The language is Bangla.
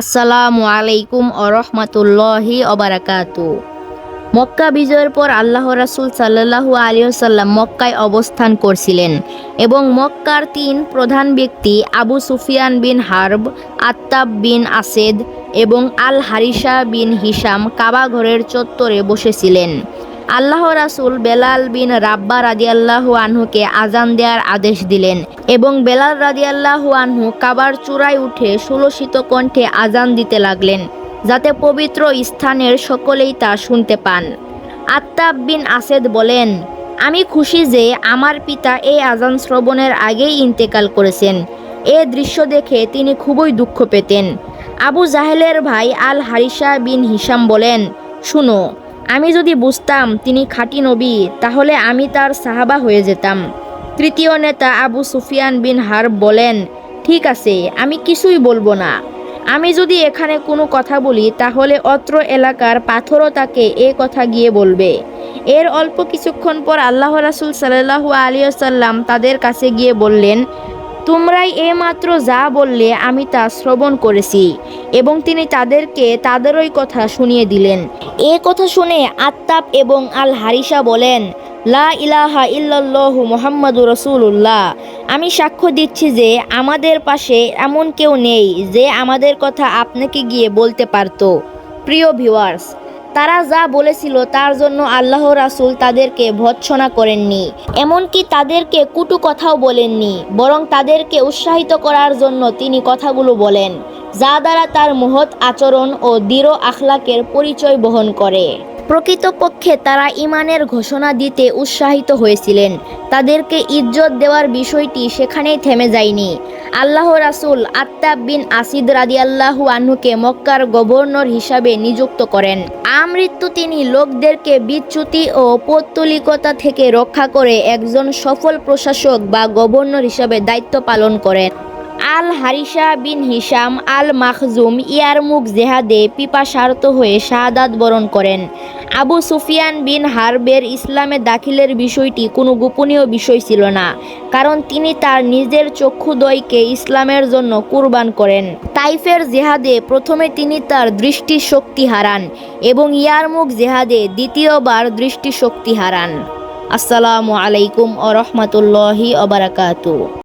আসসালামু আলাইকুম আরহামতুল্লাহি অবরাকাতু মক্কা বিজয়ের পর আল্লাহ রাসুল সাল্লাহু আলিয়াল্লাম মক্কায় অবস্থান করছিলেন এবং মক্কার তিন প্রধান ব্যক্তি Abu Sufyan bin Harb, Attab bin Asid এবং আল হারিসা বিন হিসাম কাবা ঘরের চত্বরে বসেছিলেন। আল্লাহ রাসুল বেলাল বিন রাব্বা রাদিয়াল্লাহু আনহুকে আজান দেওয়ার আদেশ দিলেন এবং বেলাল রাদিয়াল্লাহু আনহু কাবার চূড়ায় উঠে সুলসিত কণ্ঠে আজান দিতে লাগলেন যাতে পবিত্র স্থানের সকলেই তা শুনতে পান। আত্তাব বিন আসেদ বলেন, আমি খুশি যে আমার পিতা এই আজান শ্রবণের আগেই ইন্তেকাল করেছেন। এ দৃশ্য দেখে তিনি খুবই দুঃখ পেতেন। আবু জাহেলের ভাই আল হারিসা বিন হিসাম বলেন, শুনো আমি যদি বুঝতাম তিনি খাঁটি নবী, তাহলে আমি তার সাহাবা হয়ে যেতাম। তৃতীয় নেতা আবু সুফিয়ান বিন হার্ব বলেন, ঠিক আছে, আমি কিছুই বলব না। আমি যদি এখানে কোনো কথা বলি, তাহলে অত্র এলাকার পাথরও তাকে এ কথা গিয়ে বলবে। এর অল্প কিছুক্ষণ পর আল্লাহ রাসুল সাল্লাহু আলিয়াল্লাম তাদের কাছে গিয়ে বললেন তোমরাই এইমাত্র যা বললে আমি তা শ্রবণ করেছি এবং তিনি তাদেরকে তাদেরই কথা শুনিয়ে দিলেন। এ কথা শুনে আত্তাব এবং আল হারিসা বলেন, লা ইলাহা ইল্লাল্লাহু মোহাম্মদু রসুল্লাহ আমি সাক্ষ্য দিচ্ছি যে আমাদের পাশে এমন কেউ নেই যে আমাদের কথা আপনাকে গিয়ে বলতে পারতো। প্রিয় ভিউয়ার্স তারা যা বলেছিল তার জন্য আল্লাহ রাসুল তাদেরকে ভৎসনা করেননি। এমনকি তাদেরকে কুটু কথাও বলেননি, বরং তাদেরকে উৎসাহিত করার জন্য তিনি কথাগুলো বলেন, যা দ্বারা তার মহৎ আচরণ ও দৃঢ় আখলাকের পরিচয় বহন করে। প্রকৃতপক্ষে তারা ইমানের ঘোষণা দিতে উৎসাহিত হয়েছিলেন। তাদেরকে ইজ্জত দেওয়ার বিষয়টি সেখানেই থেমে যায়নি। আল্লাহ রাসুল আত্তাব বিন আসিদ রাদিয়াল্লাহু আনহুকে মক্কার গভর্নর হিসাবে নিযুক্ত করেন। আমৃত্যু তিনি লোকদেরকে বিচ্যুতি ও পৌত্তলিকতা থেকে রক্ষা করে একজন সফল প্রশাসক বা গভর্নর হিসাবে দায়িত্ব পালন করেন। Al Harith bin Hisham al Makhzum Yarmouk জেহাদে পিপাসার্ত হয়ে শাহাদাত বরণ করেন। আবু সুফিয়ান বিন হারবের ইসলামে দাখিলের বিষয়টি কোনো গোপনীয় বিষয় ছিল না, কারণ তিনি তার নিজের চক্ষুদয়কে ইসলামের জন্য কুরবান করেন। তাইফের জেহাদে প্রথমে তিনি তার দৃষ্টিশক্তি হারান এবং ইয়ারমুখ জেহাদে দ্বিতীয়বার দৃষ্টিশক্তি হারান। আসসালামু আলাইকুম ও রহমতুল্লাহি